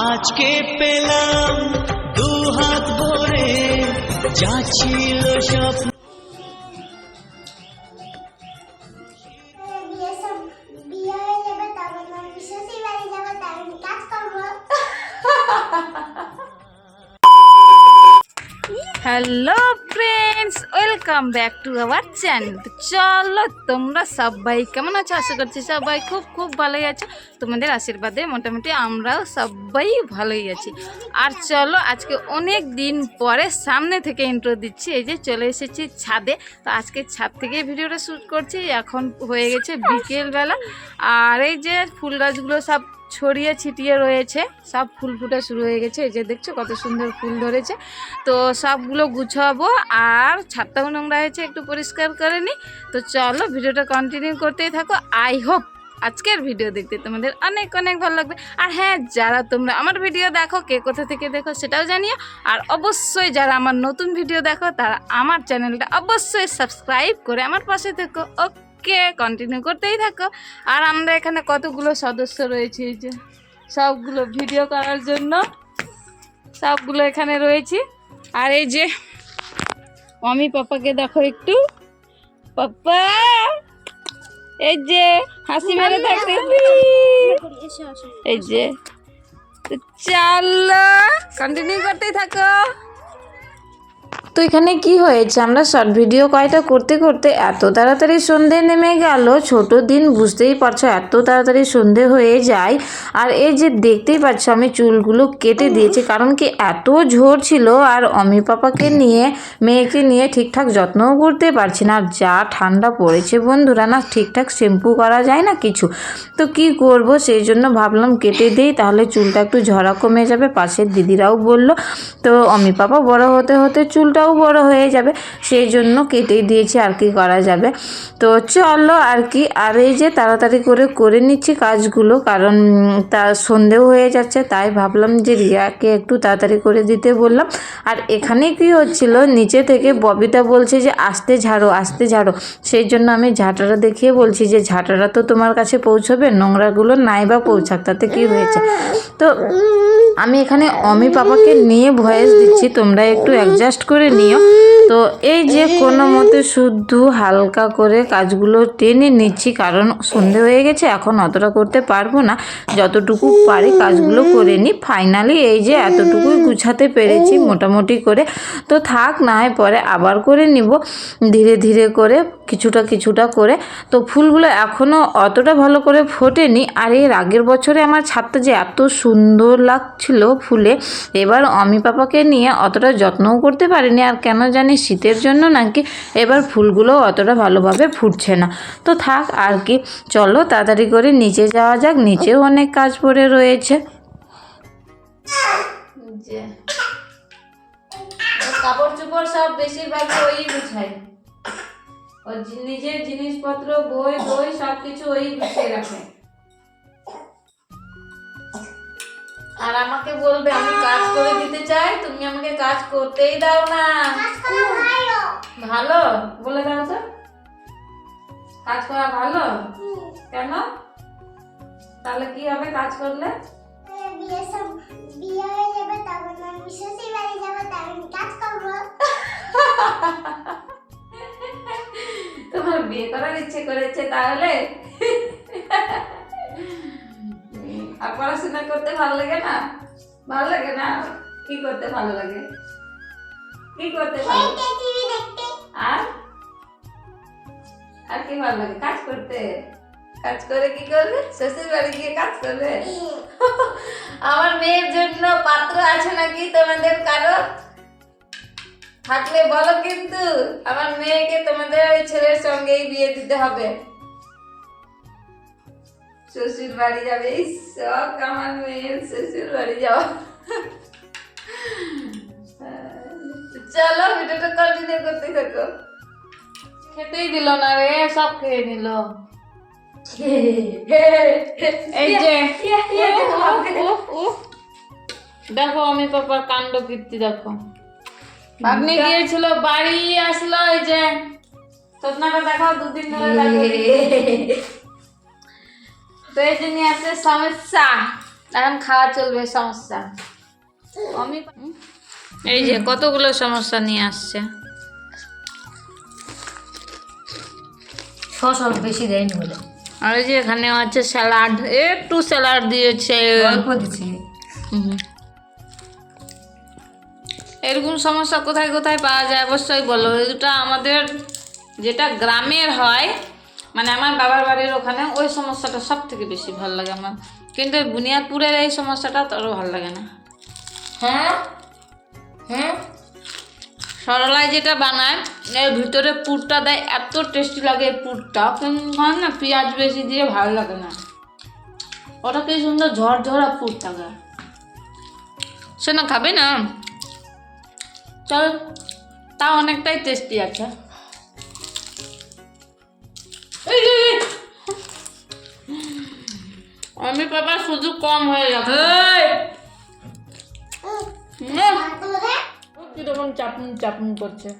আজকে পেলাম দু হাত ভরে যা ছিল স্বপ্ন। হয়ে hello friends welcome back to our channel চলো, তোমরা সবাই কেমন আছো? আশা করছি সবাই খুব খুব ভালোই আছো। তোমাদের আশীর্বাদে মোটামুটি আমরাও সবাই ভালোই আছি। আর চলো, আজকে অনেক দিন পরে সামনে থেকে ইন্ট্রো দিচ্ছি। এই যে চলে এসেছি ছাদে। তো আজকে ছাদ থেকে ভিডিওটা শ্যুট করছি। এখন হয়ে গেছে বিকেলবেলা। আর এই যে ফুল গাছগুলো সব ছড়িয়ে ছিটিয়ে রয়েছে। সব ফুল ফুটা শুরু হয়ে গেছে। এই যে দেখছ কত সুন্দর ফুল ধরেছে। তো সবগুলো গুছাবো আর ছাদটাও নোংরা হয়েছে একটু পরিষ্কার করে নিই। তো চলো ভিডিওটা কন্টিনিউ করতেই থাকো। আই হোপ আজকের ভিডিও দেখতে তোমাদের অনেক অনেক ভালো লাগবে। আর হ্যাঁ যারা তোমরা আমার ভিডিও দেখো, কে কোথা থেকে দেখো সেটাও জানিও। আর অবশ্যই যারা আমার নতুন ভিডিও দেখো, তারা আমার চ্যানেলটা অবশ্যই সাবস্ক্রাইব করে আমার পাশে থেকো। ওকে কন্টিনিউ করতেই থাকো। আর আমরা এখানে কতগুলো সদস্য রয়েছে এই যে সবগুলো ভিডিও করার জন্য সবগুলো এখানে রয়েছি। আর এই যে আমি পাপাকে দেখো একটু। পাপা! এই যে হাসি মেরে থাকতেছি এই যে চলো কন্টিনিউ করতেই থাকো। তো এখানে কি হয়েছে? আমরা শর্ট ভিডিও কয়টা করতে করতে এত তাড়াতাড়ি সন্ধে নেমে গেল। ছোট দিন, বুঝতেই পারছ, এত তাড়াতাড়ি সন্ধে হয়ে যায়। আর এই যে দেখতেই পাচ্ছ, আমি চুলগুলো কেটে দিয়েছি, কারণ কি এত ঝোর ছিল আর অমি পাপাকে নিয়ে, মেয়েকে নিয়ে ঠিকঠাক যত্নও করতে পারছি না। আর যা ঠান্ডা পড়েছে বন্ধুরা, না ঠিকঠাক শ্যাম্পু করা যায় না কিছু? তো কি করব? সেই জন্য ভাবলাম কেটে দিই, তাহলে চুলটা একটু ঝরা কমে যাবে, পাশের দিদিরাও বলল। তো অমি পাপা বড় হতে হতে চুলটাও বড় হয়ে যাবে, সেই জন্য কেটেই দিয়েছি আর কি করা যাবে। তো চলো আর কি, আর এই যে তাড়াতাড়ি করে করে নিচ্ছি কাজগুলো, কারণ তা সন্ধেও হয়ে যাচ্ছে, তাই ভাবলাম যে রিয়াকে একটু তাড়াতাড়ি করে দিতে বললাম। আর এখানে কি হচ্ছিল, নিচে থেকে ববিতা বলছে যে, আসতে ঝাড়ো আসতে ঝাড়ো। সেই জন্য আমি ঝাঁটাটা দেখিয়ে বলছি যে, ঝাঁটাটা তো তোমার কাছে পৌঁছবে, নোংরাগুলো নাই বা পৌঁছাক, তাতে কি হয়েছে? তো আমি এখানে অমি পাপাকে নিয়ে ভয়েস দিচ্ছি, তোমরা একটু অ্যাডজাস্ট করে নিও। তো এই যে কোনো মতে শুদ্ধ হালকা করে কাজগুলো টেনে নিচ্ছি কারণ সন্ধে হয়ে গেছে এখন অতটা করতে পারব না। যতটুকু পারি কাজগুলো করে নিই। ফাইনালি এই যে এতটুকুই গুছাতে পেরেছি মোটামুটি করে। তো থাক না হয় পরে আবার করে নিব। ধীরে ধীরে করে কিছুটা কিছুটা করে। তো ফুলগুলো এখনও অতটা ভালো করে ফোটেনি। আর এর আগের বছরে আমার ছাদটা যে এত সুন্দর লাগছিল ফুলে এবার অমি পাপাকে নিয়ে অতটা যত্নও করতে পারিনি। আর কেন জানি শীতের জন্য নাকি এবার ফুলগুলো অতটা ভালোভাবে ফুটছে না। তো থাক আর কি, চলো তাড়াতাড়ি করে নিচে যাওয়া যাক, নিচেও অনেক কাজ পড়ে রয়েছে। কাপড় চোপড় সব বেশিরভাগ ওই গুছায়। ওর নিজের জিনিসপত্র, বই বই সব কিছু ওই গুছিয়ে রাখে। আর আমাকে বলবে আমি কাজ করে দিতে চাই তুমি আমাকে কাজ করতেই দাও না। ভালো। বলে দাও তো। কাজ করা ভালো? কেন? তাহলে কি হবে কাজ করলে? বিয়ে হয়ে যাবে তখন আমি শ্বশুর বাড়ি যাব তার কাজ করব। তোমার বিয়ে করার ইচ্ছে করেছে তাহলে? আর পড়াশোনা করতে ভালো লাগে না? ভালো লাগে না? কি করতে ভালো লাগে? কি করতে ভালো আর? আর কি ভালো লাগে? কাজ করতে? কাজ করে কি করবে? শ্বশুর বাড়ি গিয়ে কাজ করবে? আমার মেয়ের জন্য পাত্র আছে নাকি তোমাদের কারও? থাকলে বলো কিন্তু আমার মেয়েকে তোমাদের ওই ছেলের সঙ্গেই বিয়ে দিতে হবে। শ্বশুর বাড়ি যাবে এই শখ আমার মেয়ের শ্বশুর বাড়ি যাওয়া। চলো ভিডিওটা কন্টিনিউ করতে থাকো। খেতেই দিল না রে সব খেয়ে নিল। এই যে। দেখো আমি পাপার কাণ্ড কীর্তি দেখো। আপনি গিয়েছিল বাড়ি আসলো এই যে তোতনাটা দেখাও দুদিন ধরে তো এই যে নিয়ে আসছে সমস্যা। এখন খাওয়া চলবে সমস্যা। আমি এই যে কতগুলো সমস্যা নিয়ে আসছে? সস বেশি দেয়নি বলে। আর এই যে এখানে আছে স্যালাড। একটু স্যালাড দিয়েছে। অল্প দিচ্ছি। এরকম সমস্যা কোথায় কোথায় পাওয়া যায়? অবশ্যই বলো। এটা আমাদের যেটা গ্রামের হয় মানে আমার বাবার বাড়ির ওখানে ওই সমস্যাটা সব থেকে বেশি ভালো লাগে আমার। কিন্তু বুনিয়াদপুরের এই সমস্যাটা তোরও ভালো লাগে না। হ্যাঁ? হ্যাঁ? সরলায় যেটা বানায় এর ভিতরে পুরটা দেয় এত টেস্টি লাগে এই পুরটা। কিন্তু না পেঁয়াজ বেশি দিয়ে ভালো লাগে না। ওটা কি সুন্দর ঝরঝরা পুর থাকে সে না খাবে না? চল তা অনেকটাই টেস্টি আছে। আমি পাপা শুধু কম হয়ে গেছে কীরকম চাপুন চাপুন করছে।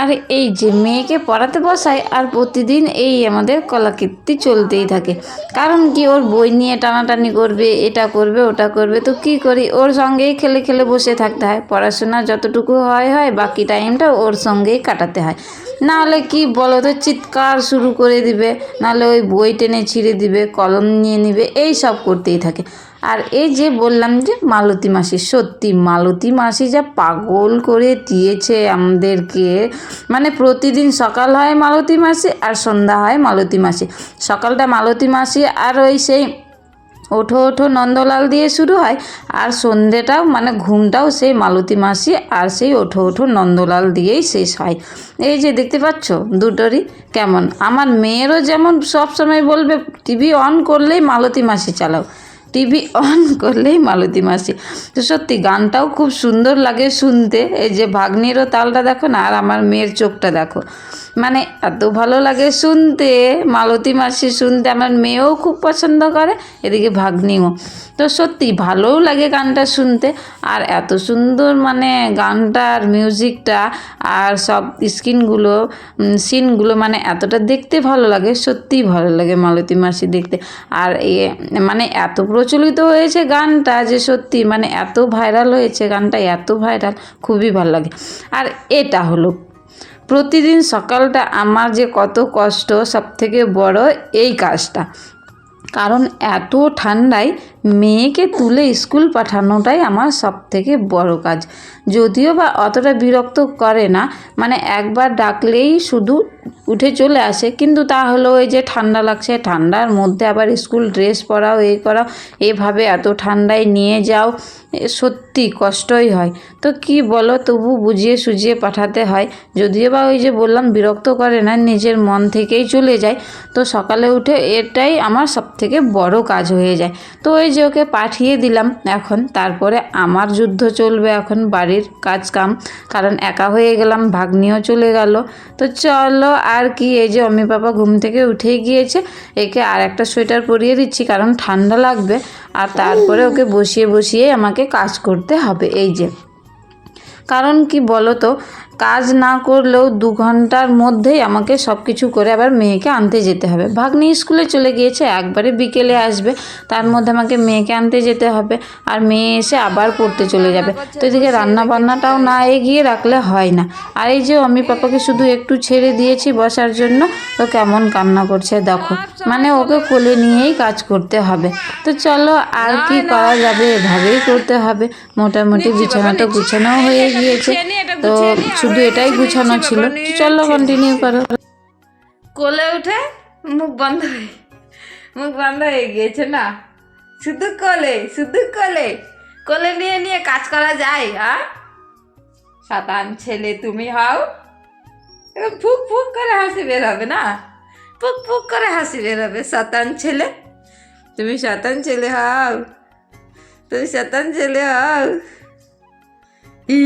আর এই যে মেয়েকে পড়াতে বসায় আর প্রতিদিন এই আমাদের কলাকৃতি চলতেই থাকে। কারণ কি ওর বই নিয়ে টানাটানি করবে, এটা করবে, ওটা করবে, তো কি করি? ওর সঙ্গেই খেলে খেলে বসে থাকতে হয়। পড়াশোনা যতটুকু হয় হয়, বাকি টাইমটা ওর সঙ্গেই কাটাতে হয়। নাহলে কি বলো তো, চিৎকার শুরু করে দিবে, নাহলে ওই বই টেনে ছিঁড়ে দিবে, কলম নিয়ে নিবে, এই সব করতেই থাকে। আর এই যে বললাম যে মালতী মাসি, সত্যি মালতী মাসি যা পাগল করে দিয়েছে আমাদেরকে। মানে প্রতিদিন সকাল হয় মালতী মাসি আর সন্ধ্যা হয় মালতী মাসি। সকালটা মালতী মাসি আর ওই সেই ওঠো ওঠো, নন্দলাল দিয়ে শুরু হয়। আর সন্ধেটাও মানে ঘুমটাও সেই মালতী মাসি আর সেই ওঠো ওঠো, নন্দলাল দিয়েই শেষ হয়। এই যে দেখতে পাচ্ছ দুটোরই কেমন? আমার মেয়েরও যেমন সব সময় বলবে, টিভি অন করলেই মালতী মাসি চালাও। টিভি অন করলেই মালতী মাসি। তো সত্যি গানটাও খুব সুন্দর লাগে শুনতে। এই যে ভাগ্নিরও তালটা দেখো না, আর আমার মেয়ের চোখটা দেখো। মানে এত ভালো লাগে শুনতে। মালতী মাসি শুনতে আমার মেয়েও খুব পছন্দ করে, এদিকে ভাগ্নিও। তো সত্যি ভালোও লাগে গানটা শুনতে, আর এত সুন্দর মানে গানটার মিউজিকটা আর সব স্ক্রিনগুলো সিনগুলো মানে এতটা দেখতে ভালো লাগে সত্যিই ভালো লাগে মালতী মাসি দেখতে। আর এ মানে এত প্রচলিত হয়েছে গানটা যে সত্যি মানে এত ভাইরাল হয়েছে গানটা, এত ভাইরাল, খুবই ভালো লাগে। আর এটা হলো প্রতিদিন সকালটা আমার যে কত কষ্ট সব থেকে বড় এই কাজটা। কারণ এত ঠান্ডায় মেয়েকে তুলে স্কুল পাঠানোটাই আমার সব থেকে বড় কাজ। যদিও বা অতটা বিরক্ত করে না মানে একবার ডাকলেই শুধু উঠে চলে আসে। কিন্তু তাহলে ওই যে ঠান্ডা লাগছে, ঠান্ডার মধ্যে আবার স্কুল ড্রেস পরাও এই করাও, এভাবে এত ঠান্ডায় নিয়ে যাও সত্যি কষ্টই হয়। তো কি বলো, তবু বুঝিয়ে সুঝিয়ে পাঠাতে হয়। যদিও বা ওই যে বললাম, বিরক্ত করে না, নিজের মন থেকেই চলে যায়। তো সকালে উঠে এটাই আমার সব থেকে বড় কাজ হয়ে যায়। তো ওই যে ওকে পাঠিয়ে দিলাম এখন, তারপরে আমার যুদ্ধ চলবে এখন বাড়ির কাজ কাম কারণ একা হয়ে গেলাম, ভাগ্নিও চলে গেল। তো চলো আর কি, এই যে অমি পাপা ঘুম থেকে উঠে গিয়েছে, একে আর একটা সোয়েটার পরিয়ে দিচ্ছি, কারণ ঠান্ডা লাগবে, আর তারপরে ওকে বসিয়ে বসিয়ে আমাকে কাজ করতে হবে, এই যে। কারণ কি বলো তো কাজ না করলেও দু ঘণ্টার মধ্যেই আমাকে সব কিছু করে আবার মেয়েকে আনতে যেতে হবে। ভাগ্নি স্কুলে চলে গিয়েছে একবারে বিকেলে আসবে তার মধ্যে আমাকে মেয়েকে আনতে যেতে হবে আর মেয়ে এসে আবার পড়তে চলে যাবে। তো এদিকে রান্না বান্নাটাও না এগিয়ে রাখলে হয় না। আর এই যে আমি পাপাকে শুধু একটু ছেড়ে দিয়েছি বসার জন্য তো কেমন কান্না করছে দেখো। মানে ওকে কোলে নিয়েই কাজ করতে হবে। তো চলো আর কি করা যাবে এভাবেই করতে হবে। মোটামুটি বিছানাটা গুছানো হয়ে গিয়েছে। তো শুধু এটাই গুছানো ছিল চলো কন্টিনিউ করো। কোলে উঠে মুখ বন্ধ হয়ে মুখ বন্ধ হয়ে গিয়েছে না? শুধু কোলে শুধু কোলে। কোলে নিয়ে নিয়ে কাজ করা যায় আর সাতান ছেলে তুমি হও। এরকম ফুক ফুক করে হাসি বের হবে না? ফুক ফুক করে হাসি বের হবে শতান ছেলে। তুমি শতান ছেলে হও। তুমি শতান ছেলে হও। হু,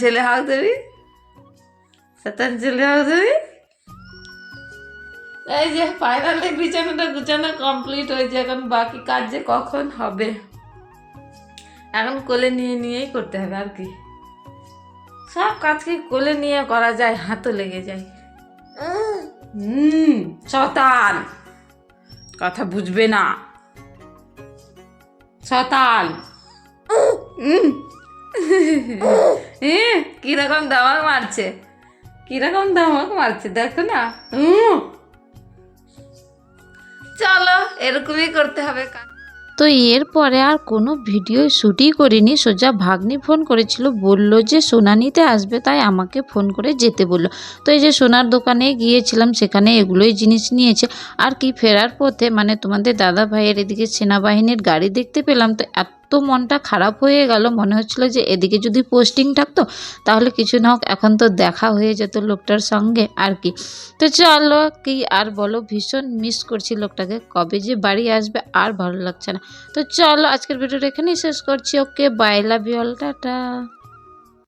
ছেলে হও তুমি শতান ছেলে হও তুমি এই যে ফাইনালি বিছানাটা গুছানো কমপ্লিট হয়েছে। এখন বাকি কাজ যে কখন হবে? এখন কোলে নিয়ে নিয়েই করতে হবে আর কি। সব কাজকে কোলে নিয়ে করা যায়? হাতও লেগে যায়। হুম শতান কথা বুঝবে না। এ, কীরকম দামাক মারছে? কীরকম দামাক মারছে দেখো না। চলো এরকমই করতে হবে। কাজ তো এরপরে আর কোনো ভিডিও শ্যুটই করিনি। সোজা ভাগ্নি ফোন করেছিল, বলল যে সোনা নিতে আসবে, তাই আমাকে ফোন করে যেতে বলল। তো এই যে সোনার দোকানে গিয়েছিলাম, সেখানে এগুলোই জিনিস নিয়েছে। আর কি ফেরার পথে মানে তোমাদের দাদা ভাইয়ের এদিকে সেনাবাহিনীর গাড়ি দেখতে পেলাম, তো এত মনটা খারাপ হয়ে গেল। মনে হচ্ছিল যে এদিকে যদি পোস্টিং থাকতো, তাহলে কিছু না হোক, এখন তো দেখা হয়ে যেত লোকটার সঙ্গে আর কি। তো চলো কি আর বলো, ভীষণ মিস করছি লোকটাকে। কবে যে বাড়ি আসবে আর ভালো লাগছে না। তো চলো আজকের ভিডিওটা এখানেই শেষ করছি। Okay bye love you all tata.